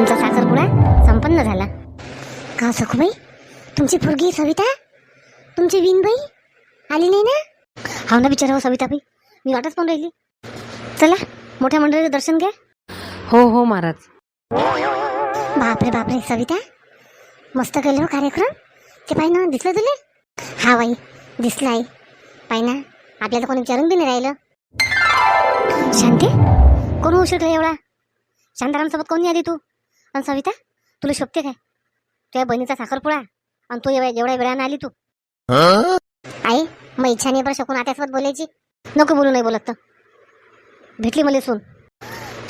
तुमचा साखरपुडा संपन्न झाला. का सखूबाई? तुमची पोरगी सविता? तुमची विनबाई आली नाही ना? हा ना बिचारा हो सविताबाई. मी वाटच पण राहिली. चला मोठ्या मंडळीचं दर्शन घ्या. हो हो महाराज. बापरे बापरे सविता. मस्त केलं हो कार्यक्रम. ते पाय ना दिसलं तुले? हा बाई दिसलं आई पाय ना आपल्याला कोणी विचारून बी नाही राहिलं. शांती कोण होऊ शकलं एवढा? शांतारामसोबत कोणी आली तू? आणि सविता तुला शोभते काय? तुझ्या बहिणीचा साखरपुडा आणि तू एवढ्या एवढ्या वेळानं आली तू. आई मग इच्छा नाही बरं शकून आत्यासोबत बोलायची? नको बोलू नाही बोलत तर. भेटली मला सोन.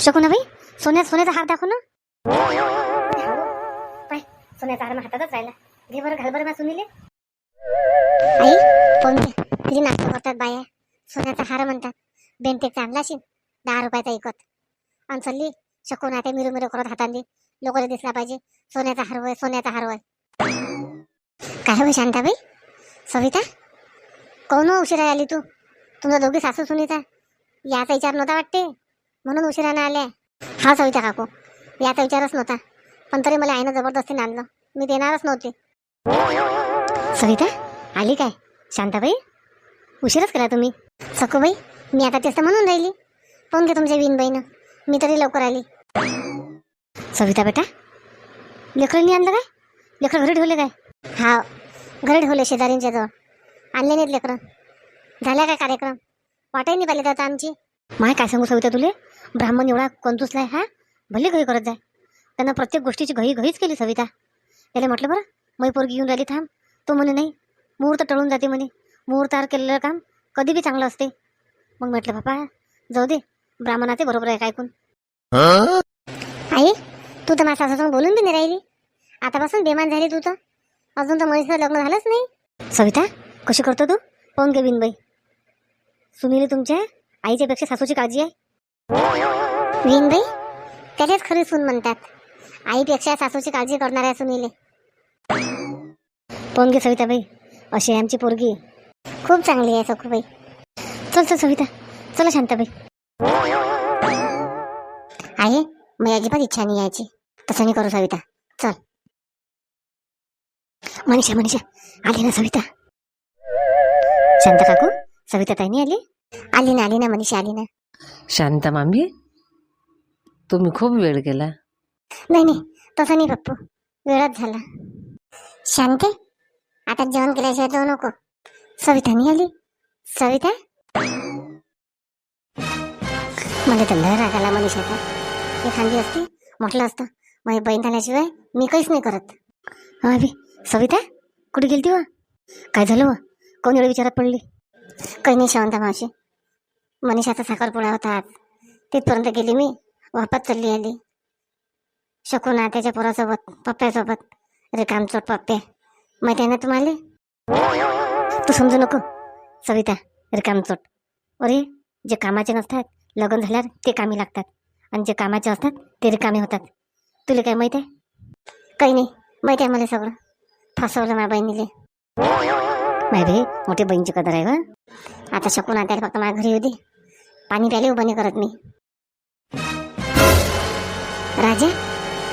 शकू ना भाई सोन्यात सोन्याचा हार दाखव ना. पाय सोन्याचा हार हातातच राहिला. घे बरं घाल बरं ना सुनीले. आई पण किती नाटक करतात बाया. सोन्याचा हार म्हणतात. बेंटे चांगला शिन दहा रुपयाचा एकत आणि चालली शकून आता मिरू मिरू करत हातांनी लोकांना दिसला पाहिजे. सोन्याचा हार होय सोन्याचा हार होय काय होय शांताबाई? सविता? कोण हो उशिरा आली तू? तुमचा दोघी सासू सुनीता? याचा विचार नव्हता वाटते? म्हणून उशिरानं आल्या. हा सविता काकू याचा विचारच नव्हता. पण तरी मला आईनं जबरदस्ती आणलं मी देणारच नव्हते. सविता आली काय? शांताबाई? उशीरच करा तुम्ही. सखूबाई मी आता तेच तर म्हणून राहिली. फोन घे तुमच्या विनबाईनं मी तरी लवकर आली. सविता बेटा? लेकरांनी आणलं काय? लेकरं घरी ठेवले काय? हा घरी ठेवले शेजारींच्या जवळ. आणले नाहीत लेकरं. झाला काय कार्यक्रम? वाटाही नाही पाहिजे आता आमची. माय काय सांगू सविता तुले? ब्राह्मण एवढा कंजूसलाय हा? भले घरी करत जाय. त्यांना प्रत्येक गोष्टीची घही घहीच केली सविता. त्याला म्हटलं बरं मै पोरगी येऊन राहिली थांब. तो म्हणे नाही मुहूर्त टळून जाते म्हणे. मुहूर्तावर केलेलं काम कधी बी चांगलं असते. मग म्हटलं बापा जाऊ दे. ब्राह्मणाचे बरोबर आहे काय ऐकून? तू तर माझ्या सासूसंग बोलून बी नाही राहिली. आतापासून बेमान झाली तू तर. अजून तर महेशचं लग्न झालंच नाही. सविता कशी करतो तू? पाहून घे बिनबाई. सुनील तुमच्या आईच्या पेक्षा सासूची काळजी आहे. विनबाई त्यालाच खरी सून म्हणतात. आईपेक्षा सासूची काळजी करणाऱ्या सुनीले. पाहून घे सविताबाई अशी आहे आमची पोरगी खूप चांगली आहे सखूबाई. चल चल सविता चला शांताबाई. आहे मी अजिबात इच्छा नाही यायची. तसं नाही करू सविता. चल. मनीषा मनीषा. आली ना सविता. शांता काकू सविता ताई नाही आली? आली ना आली ना मनीषा आली ना. शांता मामी. तुम्ही खूप वेळ केला नाही नाही. तसं नाही पप्पू. वेळच झाला. शांते आता जेवण केल्याशिवाय जाऊ नको. सविता नाही आली? सविता? मला तर लय राग आला मनीषाचा. एखादी असती म्हटलं असतं. माझी बहीण झाल्याशिवाय मी काहीच नाही करत. हा बी सविता कुठे गेलती वा? काय झालं वा? कोण एवढं विचारात पडली? काही नाही शांता मावशी. मनीषाचा साखरपुडा होता. आज तिथपर्यंत गेली मी. वापस चालली आली. शकू ना त्याच्या पोरासोबत पप्प्यासोबत रिकामचोट पप्पे. माहिती आहे ना तुम्हाला? तू समजू नको. सविता रिकामचोट अरे जे कामाचे नसतात लग्न झाल्यावर ते कामी लागतात. आणि जे कामाचे असतात ते रिकामे होतात. तुला काय माहिती आहे? काही नाही माहिती आहे मला सगळं. फसवलं माझ्या बहिणीले. माय बाई मोठी बहिणीची कदर आहे ग. आता शकून आता फक्त माझ्या घरी होती पाणी प्यायला उभं नाही करत मी. राजा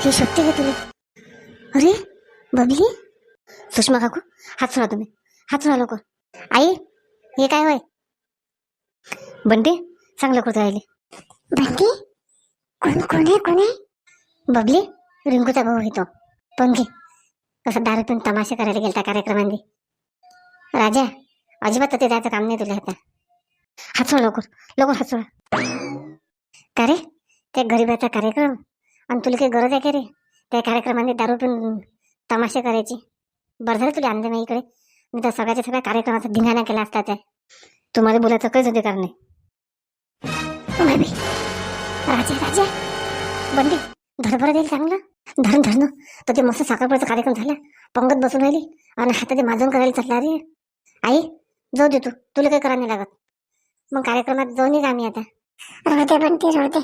हे शोधते का तुला? अरे बबली? सुषमा काकू हात सोडा तुम्ही. हात सोडा लवकर. आई हे काय होय? बंटे सांग लवकर राहिले? बंटे? कोण कोण आहे कोण आहे? बबली रिंकूचा भाऊ आहे तो. पण घे. कसं दारू पिऊन तमाशे करायला गेलता कार्यक्रमांनी. राजा अजिबात ते जायचं काम नाही तुला आता. हात सोड लवकर लवकर हात सोडा का रे? त्या गरीबाचा कार्यक्रम? आणि तुला काही गरज आहे का रे? त्या कार्यक्रमाने दारू पिऊन तमाशे करायची. बरं झालं तुला आणलं नाही इकडे मी तर सगळ्याच्या सगळ्या कार्यक्रमाचा धिंगाणा केला असता त्या. तुम्हाला बोलायचं काहीच अधिकार नाही. राजा राजा. बंदी. धडभर देईल चांगलं धरण धरणं तर ते मस्त साखरपुड्याचा कार्यक्रम झाला. पंगत बसून राहिली आणि हातात माजून करायला चालला रे आई जाऊ दे तू. तुला काही करायला नाही लागत. मग कार्यक्रमात जाऊन ये का आम्ही आता. राहते पण ते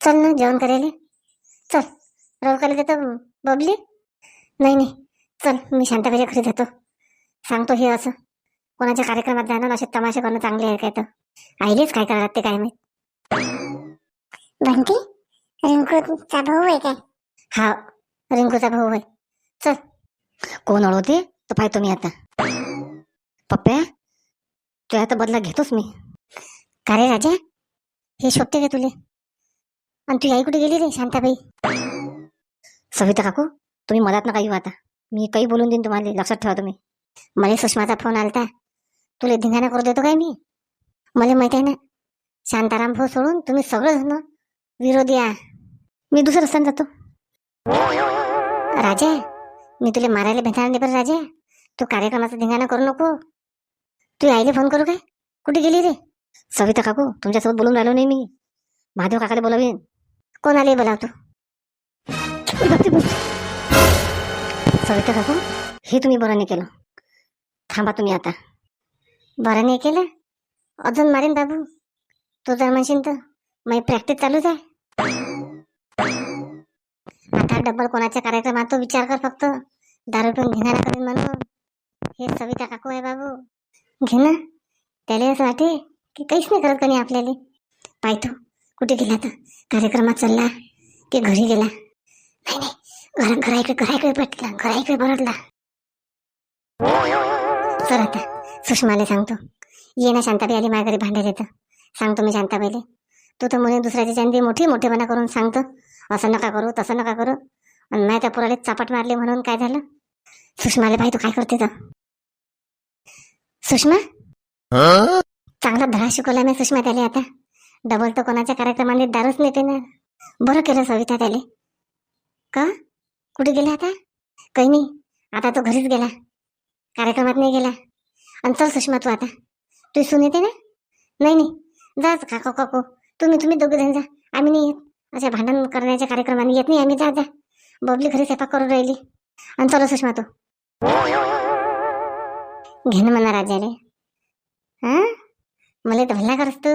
चल ना जेवण करायला. चल. रवकाला देतो बबली? नाही नाही. चल मी शांताबाईच्या घरी जातो. सांगतो हे असं. कोणाच्या कार्यक्रमात जाणं असे तमाशे करणं चांगले आहे काय तर. आईलेच काय करायला लागते काय माहीत. बंटी? रिंकूचा भाऊ आहे काय? हा रिंकूचा भाऊ आहे चल. कोण ओळखते? तो पाहतो मी आता. पप्प्या तुझ्या आता बदला घेतोच मी. का रे राजा? हे शोधते का तुले? आणि तुझी आई कुठे गेली रे शांताबाई? सविता काकू तुम्ही मलात ना येऊ आता. मी काही बोलून देईन तुम्हाला लक्षात ठेवा तुम्ही. मला सुषमाचा फोन आलता. तुला धिंगाणा करू देतो काय मी? मला माहीत आहे ना शांताराम भाऊ सोडून तुम्ही सगळं विरोधी आहे मी दुसरं रस्त्याने जातो. राजा मी तुला मारायला भेटणार नाही बरं राजा. तू कार्यक्रमाचा धिंगाणा करू नको. तू आईले फोन करू काय? कुठे गेली रे? सविता काकू तुमच्यासोबत बोलून राहिलो नाही मी. महादेव काकाला बोलावीन. कोण आले बोलावतो सविता काकू हे तुम्ही बरं नाही केलं. थांबा तुम्ही आता. बरं नाही केलं? अजून मारेन बाबू. तू जर म्हणशील तर. माझी प्रॅक्टिस चालूच आहे. डबल कोणाच्या कार्यक्रमात तो विचार कर फक्त. दारू पिऊन घेणारा कमी म्हणून? हे सविता काकू आहे बाबू. घे ना. त्याला असं वाटे की काहीच नाही करत कोणी आपल्याला. पाहतो कुठे गेला तर कार्यक्रमात चालला. की घरी गेला. नाही नाही. घरा घराकडे पटला घरा इकडे परतला. आता. सुषमाला सांगतो. ये ना शांताबाई आली माझ्या घरी भांडायला येतं सांगतो मी शांताबाईले. तू तर मुली दुसऱ्याची चांदी मोठी मोठेपणा करून सांगतो. असं नका करू तसं नका करू. आणि नाही त्या पोराला चापट मारली म्हणून काय झालं? सुषमाले भाई तू काय करते तर? सुषमा? चांगला धडा शिकवला मी सुषमा त्याला आता. डबल तर कोणाच्या कार्यक्रमाने दारूच नेते ना बरं केलं सविता त्याले. का? कुठे गेला आता? काही नाही. आता तो घरीच गेला. कार्यक्रमात नाही गेला. आणि चल सुषमा तू आता. तू सुन येते ना? नाही नाही. जाच काका काकू. तुम्ही तुम्ही दोघे जण जा. आम्ही नाही येत. असे भांडण करण्याच्या कार्यक्रमाने येत नाही. आम्ही जा जा. बबली घरी स्वयंपाक करून राहिली. आणि चलो सुषमा तू. घे ना म्हणा राजाले. हा मला तर भल्ला करस तू.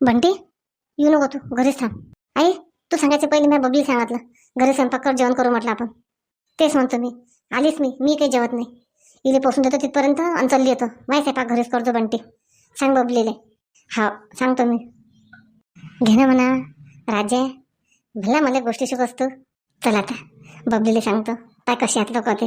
बंटी येऊ नको तू. घरीच थांब. आई तू सांगायचं पहिले मी बबली सांगितलं. घरी स्वयंपाक कर जेवण करू म्हटलं आपण. तेच म्हणतो मी. आलीच मी. मी काही जेवत नाही. इले पोसून देतो तिथपर्यंत आणि चालली येतो. माय स्वयंपाक घरीच करतो बंटी. सांग बबलीले. हा सांगतो मी. घे ना म्हणा. राजा भला मला गोष्टी शिकवस तू चल आता बबलीला सांगतो. काय कशी आत लोक ते.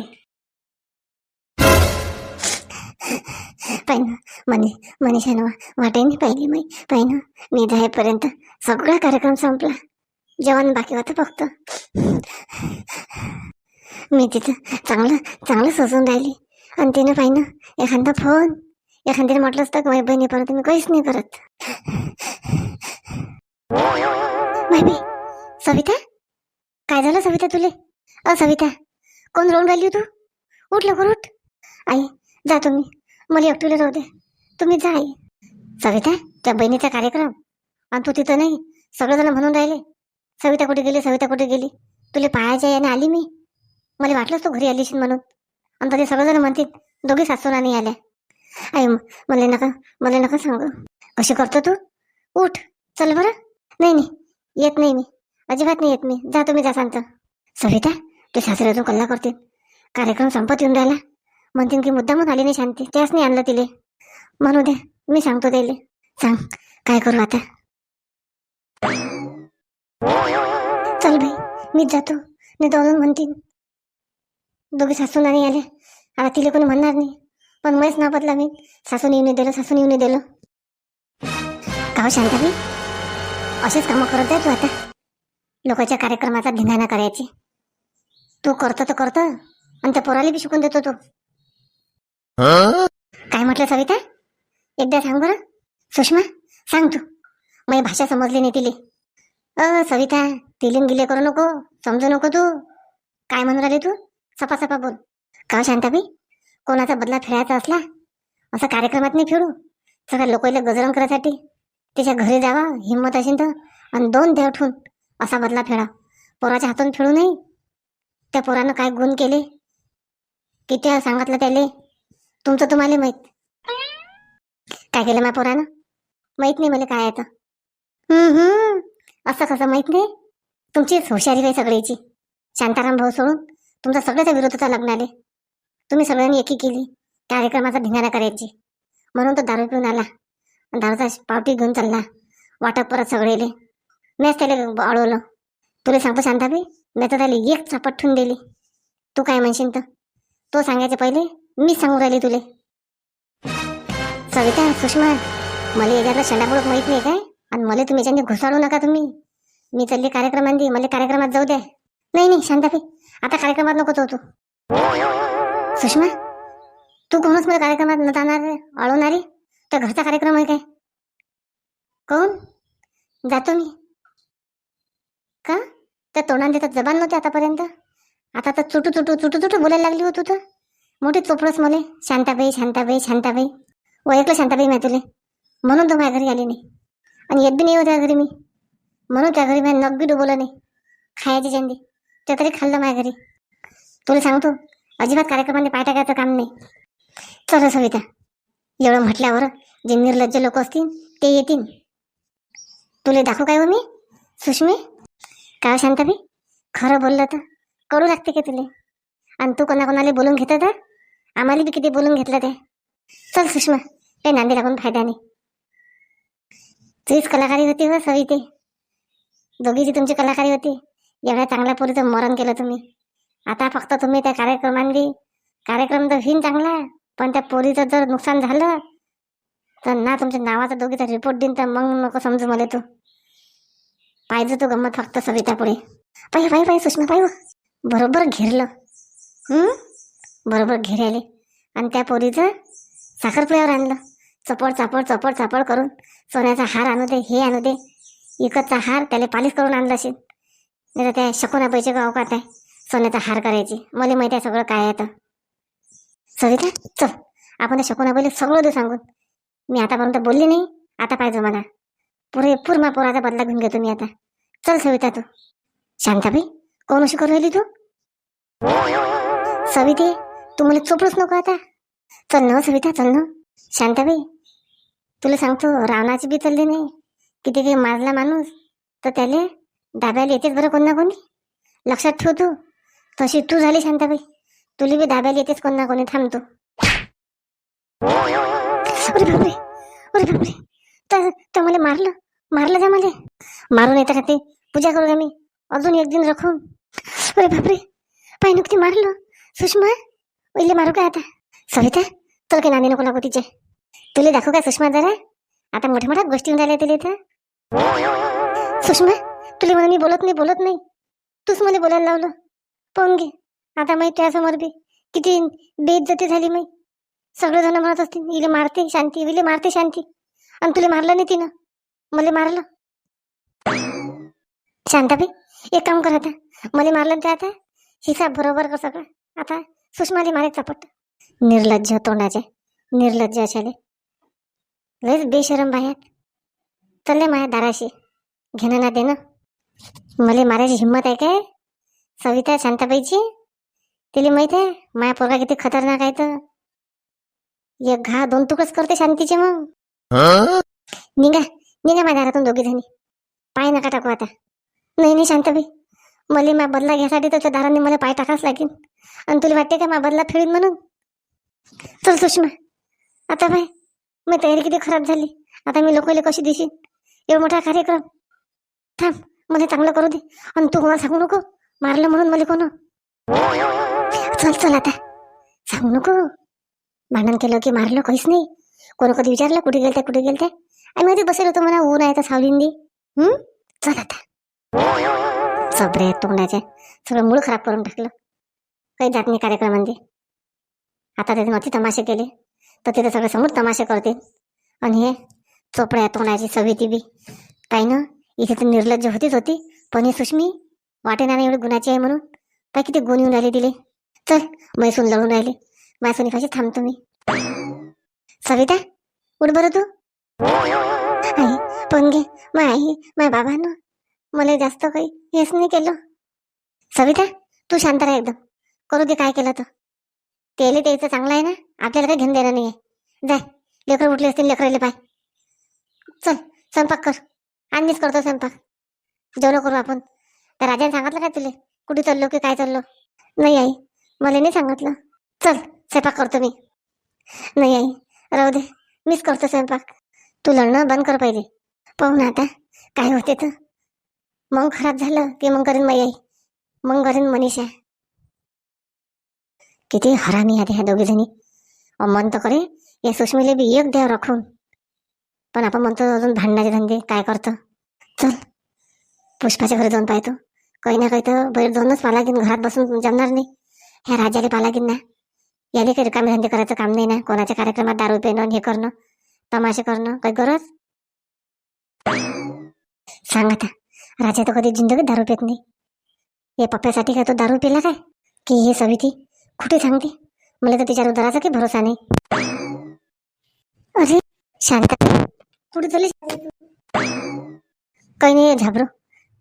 पाहिनं मनी मनीषानं वाटेने पाहिली मी. पाहिनं मी जायपर्यंत सगळा कार्यक्रम संपला. जेवण बाकी होतं फक्त. मी तिथं चांगलं चांगलं सजून राहिली. आणि तिनं पाहिनं एखादा फोन एखाद्याने म्हटलं असतं की माझ्या बहिणीपर्यंत मी काहीच नाही करत. बाई सविता? काय झालं सविता तुले? अ सविता कोण राहून राहिली तू? उठ लवकर उठ. आई जा तुम्ही. मला एकटीला राहू दे. तुम्ही जा आई. सविता त्या बहिणीचा कार्यक्रम. आणि तू तिथं नाही. सगळेजण म्हणून राहिले. सविता कुठे गेली? सविता कुठे गेली? तुला पाहायच्या याने आली मी. मला वाटलंच तू घरी आलीशी म्हणून. आणि तरी सगळेजण म्हणतील दोघी सासूना नाही आल्या. आई मला नका मला नका सांगू. कशी करतो तू? उठ. चल बरं. नाही नाही. येत नाही मी. अजिबात नाही येत मी. जा तुम्ही जा सांगतो सविता ते सासरे अजून कल्ला करतील कार्यक्रम संपत येऊन राहिला. म्हणतील की मुद्दामून आली नाही शांती. त्याच नाही आणलं तिले. म्हणू दे मी सांगतो त्याले. सांग काय करू आता? चल बाई मीच जातो. नाही तर अजून म्हणतील दोघे सासू नाही आले. आता तिला कोणी म्हणणार नाही. पण मैच ना बदला मी. सासून येऊन दिलं सासून येऊन दिलं. का शांता मी असेच कामं करत जाय तू आता. लोकांच्या कार्यक्रमाचा धिंगाणा करायची. तू करतो तर करतो आणि त्या पोराला बी शिकून देतो तू. काय म्हटलं सविता? एकदा सांग बरं. सुषमा सांग तू. माझी भाषा समजली नाही तिले. अ सविता तिलिंग गिले करू नको समजू नको तू. काय म्हणून राहिली तू? सपा सपा बोल. का हो शांताबाई? कोणाचा बदला फिरायचा असला? असं कार्यक्रमात नाही फिरू. सगळ्या लोकांना गजरण करायसाठी. त्याच्या घरी जावा हिंमत असेल तर. आणि दोन देव ठेवून असा बदला फेडा. पोराच्या हातून फेडू नये. त्या पोरानं काय गुण केले? किती वेळा सांगितलं त्याले? तुमचं तुम्हाला माहीत. काय केलं माझ्या पोरानं? माहीत नाही मला काय येतं हम्म, असं कसं माहीत नाही? तुमचीच हुशारी काही सगळ्याची. शांताराम भाऊ सोडून तुमचा सगळ्याचा विरोध होता लग्नाले तुम्ही सगळ्यांनी एकी केली. कार्यक्रमाचा धिंगाणा करायची. म्हणून तो दारू पिऊन आला. दारूचा पावटी घेऊन चालला. वाटप परत सगळेले. मीच त्याला अडवलं. तुला सांगतो शांताबाई मी तर त्याला एक चापट ठेवून दिली. तू काय म्हणशील तर? तो सांगायच्या पहिले मीच सांगू राहिली तुले. सविता सुषमा मला याच्यातला शेंडापुडक माहीत नाही काय? आणि मला तुम्ही याच्याने घुसाळू नका तुम्ही. मी चालली कार्यक्रमांनी मला कार्यक्रमात जाऊ द्या. नाही नाही शांताबाई आता कार्यक्रमात नको तो तू. सुषमा तू कोणच मला कार्यक्रमात न जाणार अळवणारी तर घरचा कार्यक्रम आहे काय? कोण? जातो मी. का? त्या तोंडाने देतात जबान नव्हते आतापर्यंत. आता तर चुटू चुटू चुटू चुटू बोलायला लागली हो तू मोठी चोपडस मले. शांताबाई शांताबाई शांताबाई. ओळखलं शांताबाई मी तुले. म्हणून तो माझ्या घरी आली नाही. आणि येत बी नाही हो त्या घरी मी. म्हणून त्या घरी माझ्या नग बी डुबवलं नाही. खायची चंदी ते तरी खाल्लं माझ्या घरी. तुला सांगतो अजिबात कार्यक्रमाने पाय टाकायचं काम नाही. चल सविता. एवढं म्हटल्यावर जे निर्लज्ज लोक असतील ते येतील. तुले दाखवू काय हो मी? सुषमे? काय हो शांताबाई? खरं बोललं तर करू लागते की तुले? आणि तू कोणाकोणाला बोलून घेतं तर? आम्हाला बी किती बोलून घेतलं ते. चल सुषमा काही नांदी लागून फायदा नाही तुझीच कलाकारी होती हो ग सवी ते दोघीची तुमची कलाकारी होती. एवढ्या चांगल्या पोरीचं मरण केलं तुम्ही. आता फक्त तुम्ही त्या कार्यक्रमांनी कार्यक्रम तर होईन चांगला. पण त्या पोरीचं जर नुकसान झालं तर ना तुमच्या नावाचा दोघीचा रिपोर्ट देईन तर मग नको समजू मला तू. पाहिजे तू गंमत फक्त सविता पुढे. पाहिजे पाहिजे पाहिजे सुषमा पाहिजे हो. बरोबर घेरलं. बरोबर घेरायले. आणि त्या पोरीचं साखरपुड्यावर आणलं. चपड चापड चपड चापड करून सोन्याचा हार आणू दे हे आणू दे. इकतचा हार त्याला पालिश करून आणलं असेल. नाही तर त्या शकुना पैसे का अवकात आहे. सोन्याचा हार करायची. मला माहिती आहे सगळं काय आहे तर सविता चल. आपण त्या शकुना पहिले सगळं देऊ सांगून. मी आतापर्यंत बोलली नाही आता पाहिजे मला पुरे पूर्ण पोराचा बदला घेऊन घेतो मी आता. चल सविता तू. शांताबाई कोण अशी करू राहिली तू? सविते तू मला चोपडूच नको आता. चल न सविता चल न. शांताबाई तुला सांगतो रावणाची बी चालली नाही. किती काही मारला माणूस तर त्याले दाब्याला येतेच बरं कोण ना कोणी. लक्षात ठेव तू. तशी तू झाली शांताबाई. तुला बी दाब्याला येतेच कोण ना कोणी थांबतो अरे बापरे अरे बापरे तर तर मला मारलं मारलं का मला मारून येतं का ते पूजा करू का मी अजून एक दिन रखून अरे बापरे पाय नुकती मारलं सुषमा पहिले मारू का आता सविता तर काही नांदी नको लागू तिचे तुला दाखवू का सुषमा जरा आता मोठ्या मोठ्या गोष्टी होऊन राहिल्या तिला इथं सुषमा तुला म्हणून मी बोलत नाही बोलत नाही तूच मला बोलायला लावलं पाहून घे आता मी त्यासमोर बी किती बेइज्जती झाली मी. सगळेजण म्हणत असतील इले मारते शांती विले मारते शांती. आणि तुला मारलं नाही तिनं. मला मारलं. शांताबाई एक काम कर आता. मला मारलं ते आता हिसाब बरोबर कर सगळं. आता सुषमाली मारे चपट. निर्लज्ज तोंडाचे. निर्लज्ज अशाले. लयच बेशरम बाहेर चालले माया दाराशी. घेणं ना देणं. मला मारायची हिंमत आहे काय? सविता शांताबाईची? तिला माहीत आहे? माया पोरगा किती खतरनाक आहे तर. एक घा दोन तुकडच करते शांतीचे मग. निघा निघा माझ्या दारातून दोघी जणी. पाय नका टाकू आता. नाही नाही शांताबाई मला मा बदला घ्यायसाठी तर त्या दारांनी मला पाय टाकाच लागेल आणि तुला वाटते का मा बदला फेडीन म्हणून? चल सुषमा आता बाय मी तयारी किती खराब झाली. आता मी लोकांना कशी दिशीन? एवढा मोठा कार्यक्रम. थांब मला चांगलं करू दे. आणि तू कोणाला सांगू नको. मारलं म्हणून मला कोण? चल चल आता. सांगू नको. भांडण केलं की मारलं काहीच नाही. कोण कधी विचारलं कुठे गेलते कुठे गेलते आम्ही मध्ये बसेल होतो म्हणा ऊन आहे तर सावलींदी. हम्म चल आता. सबरे तोंडाचे. सगळं मूळ खराब करून टाकलं. काही जात नाही कार्यक्रमांमध्ये. आता त्याने अति तमाशे केले. तर तिथे सगळे समोर तमाशे करते आणि हे चोपड्या तोंडाची सविती बी. काही ना इथे तर निर्लज्ज होतीच होती. पण ही सुष्मी वाटेना एवढी गुणाची आहे म्हणून. काय किती गुण येऊन राहिले तिले. चल मैसून लढून राहिले. मैसून कशी थांबतो मी सविता उठ बरं तू. आई पण घे माय आई माय बाबानं. मला जास्त काही हेच नाही केलं. सविता तू शांत राहा एकदम. करू दे काय केलं तर. तेले त्याचं चांगलं आहे ना? आपल्याला काही घेऊन देणं नाही आहे जाय लेकर उठले असतील लेकराले पाय. चल स्वयंपाक कर. आणलीच करतो स्वयंपाक. जेवण करू आपण. त्या राजाने सांगितलं काय तुले? कुठे चाललो की काय चाललो? नाही आई. मला नाही सांगितलं. चल स्वयंपाक करतो मी. नाही आई राहू दे. मीच करतो स्वयंपाक. तू लढणं बंद कर पहिले. पाहू ना आता काय होते तर. मग खराब झालं की मग करीन मग आई. मग करीन मनीषा. किती हरामी आधी ह्या दोघी जणी. मन तर करे या सुष्मीले बी एक द्या राखून पण आपण म्हणतो अजून भांडणाचे धंदे काय करतो? चल पुष्पाच्या घरी जाऊन पाहतो. काही ना काही तर बाहेर जाऊनच मला घेऊन घरात बसून जमणार नाही. ह्या राजाला पाला लागेल ना याले काही रिकामे धंदे करायचं काम नाही ना. कोणाच्या कार्यक्रमात दारू पिणं हे करणं तमाशे करणं काही गरज? सांग आता. राजा तर कधी जिंदगीत दारू पित नाही. हे पप्प्यासाठी काय तो दारू पिला काय? की हे सविती? कुठे सांगते? मला तर तिच्या उदराचा काही भरोसा नाही. अरे शांत. कुठे झाली काही नाही झाबरो.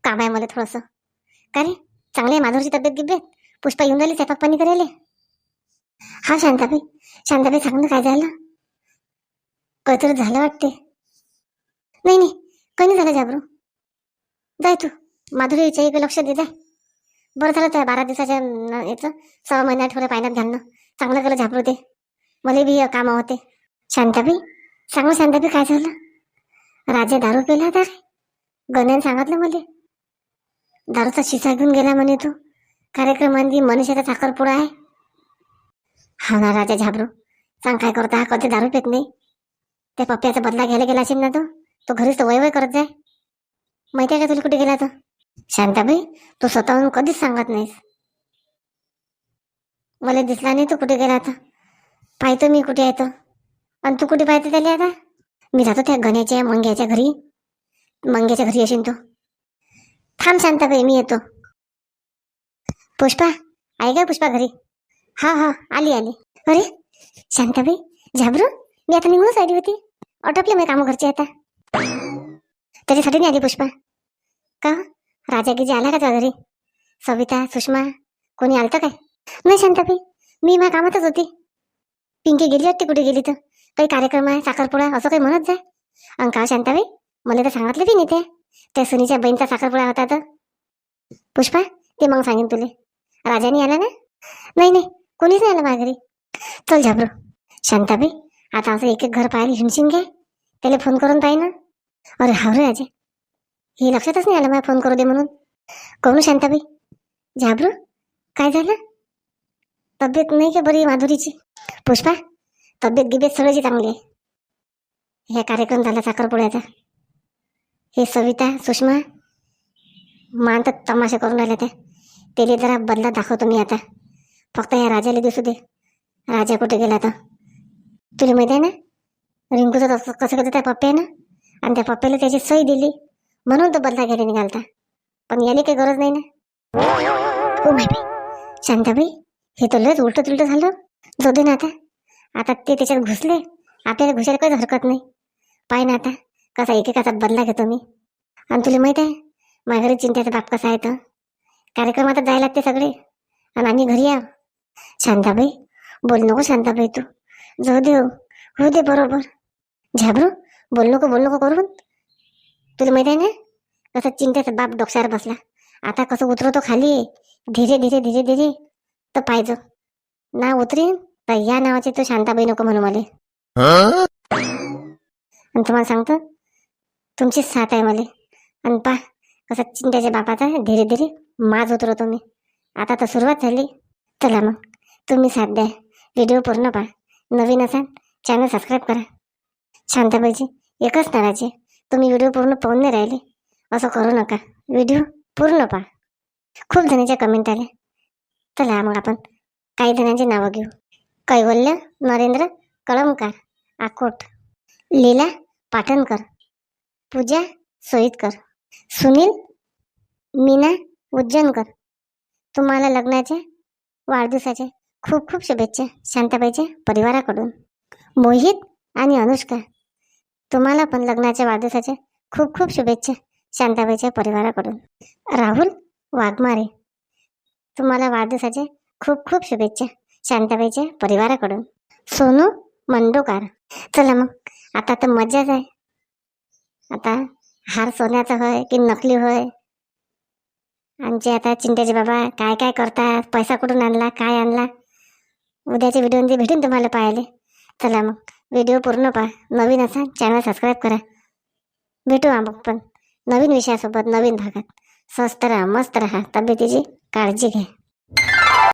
काम आहे मला थोडंसं. का रे? चांगली आहे माधुरची तब्येत गिब्येत पुष्पा येऊन राहिली स्वयंपाक पाणी करायला. हा शांताबाई. शांताबाई सांग ना काय झालं? काहीतरी झालं वाटते नाही नाही. काही नाही झालं झाबरू जाय तू. माधुरीच्या इकडे लक्ष दे जाय. बरं झालं त्या बारा दिवसाच्या याचं. सहा महिन्या आठवड्या पाण्यात घालणं. चांगलं केलं झापरू दे. मला बी कामं होते. शांताबाई सांग शांताबी शांताबाई काय झालं? राजा दारू पिला तर रे. गण्याने सांगितलं मला. दारूचा शिसा घेऊन गेला म्हणे तू. कार्यक्रमांनी मनुष्याचा साखरपुडा आहे. हा ना राजा झाबरू. सांग काय करता कधी दारू पित नाही? त्या पप्प्याचा बदला घ्यायला गेला असेल ना तो? तो घरीच वय वय करत जाय. माहिती आहे का तुला कुठे गेला तो? शांताबाई तू स्वतःहून कधीच सांगत नाहीस. मला दिसला नाही तू कुठे गेला आता. पाहतो मी कुठे येतो आणि तू कुठे पाहते त्याला आता? मी जातो त्या गण्याच्या मंग्याच्या घरी. मंग्याच्या घरी असेल तो. थांब शांताबाई मी येतो. पुष्पा आहे का पुष्पा घरी. हा हा आली आली. अरे शांताबाई झाबरू? मी आता निघूनच आली होती. आटोपले मी कामं घरचे आता. त्याच्यासाठी नाही आली पुष्पा. का? राजा गिजी आला का तुझ्या घरी? सविता सुषमा कोणी आलतं काय? नाही शांताबाई मी माझ्या कामातच होती. पिंकी गेली वाटते कुठे गेली तर? काही कार्यक्रम आहे साखरपुडा असं काही म्हणत जाय अंका का शांताबाई मला तर सांगितलं ती नाही ते. त्या सुनीच्या बहीणचा साखरपुडा होता तर. पुष्पा ते मग सांगेन तुला. राजाने आला ना? नाही नाही. कोणीच नाही आलं माझ्या घरी चल झाबरू. शांताबाई आता असं एक एक घर पाहायला हिमशीन घे. त्याला फोन करून पाहि ना. अरे हाव रे राजे. हे लक्षातच नाही आलं मला फोन करू दे म्हणून. कोण हो शांताबाई? झाबरू? काय झालं? तब्येत नाही का बरी माधुरीची? पुष्पा तब्येत गिबेत सगळ्याची चांगली आहे. हे कार्यक्रम झाला साखरपुड्याचा. हे सविता सुषमा मान तर तमाशा करून राहिल्या त्या. त्याला जरा बदला दाखवतो मी आता. फक्त या राजाला दिसू दे. राजा कुठे गेला तर तुला माहिती आहे ना? रिंकूचं तसं कसं कसं त्या पप्प्यानं ना आणि त्या पप्प्याला त्याची सही दिली. म्हणून तो बदला घ्यायला निघालता. पण याने काही गरज नाही ना? हो माहिती शांताबाई हे तर लयच उलट तुलट झालं. जाऊ दे ना आता. आता ते त्याच्यात घुसले. आपल्याला घुसायला काहीच हरकत नाही. पाय ना आता. कसा एकेकाचा बदला घेतो मी. आणि तुला माहीत आहे माझ्या घरी चिंत्याचा बाप कसा आहे तर? कार्यक्रमात जायला लागते सगळे. आणि आम्ही घरी या. शांताबाई बोल नको शांताबाई तू. जाऊ दे हो. दे बरोबर. झाबरू बोल नको बोल नको करून. तुला माहीत आहे ना? कसं चिंतेचा बाप डोक्यावर बसला. आता कसं उतरवतो खाली. धीरे धीरे धीरे धीरे. तर पाहिजे ना उतरेन तर या नावाचे तो शांताबाई नको म्हणू मला. आणि तुम्हाला सांगतो तुमचीच साथ आहे मला. आणि पा कसं चिंत्याच्या बापाचा धीरे धीरे. माज उतरवतो मी आता तर सुरुवात झाली. चला मग. तुम्ही साथ द्या. व्हिडिओ पूर्ण पहा. नवीन असाल चॅनल सबस्क्राईब करा. शांताबाईजी एकच नाराजी. तुम्ही व्हिडिओ पूर्ण पाहून नाही राहिले. असं करू नका. व्हिडिओ पूर्ण पहा. खूप जणांच्या कमेंट आल्या. चला मग आपण काही जणांची नावं घेऊ. कैवल्य नरेंद्र कळमकार आकोट लीला पाटणकर पूजा सोईतकर सुनील मीना उज्जैनकर तुम्हाला लग्नाच्या वाढदिवसाच्या खूप खूप शुभेच्छा शांताबाईच्या परिवाराकडून. मोहित आणि अनुष्का तुम्हाला पण लग्नाच्या वाढदिवसाच्या खूप खूप शुभेच्छा शांताबाईच्या परिवाराकडून. राहुल वाघमारे तुम्हाला वाढदिवसाच्या खूप खूप शुभेच्छा शांताबाईच्या परिवाराकडून. सोनू मंडोकार चला मग आता तर मजाच आहे. आता हार सोन्याचा होय की नकली होय? आमचे आता चिंट्याचे बाबा काय काय करतात? पैसा कुठून आणला? काय आणला? उद्याच्या व्हिडिओमध्ये भेटून तुम्हाला पाहायला. चला मग व्हिडिओ पूर्ण पहा. नवीन असा चॅनल सबस्क्राईब करा. भेटू मग पण. नवीन विषयासोबत नवीन भागात. स्वस्त राहा मस्त राहा. तब्येतीची काळजी घ्या.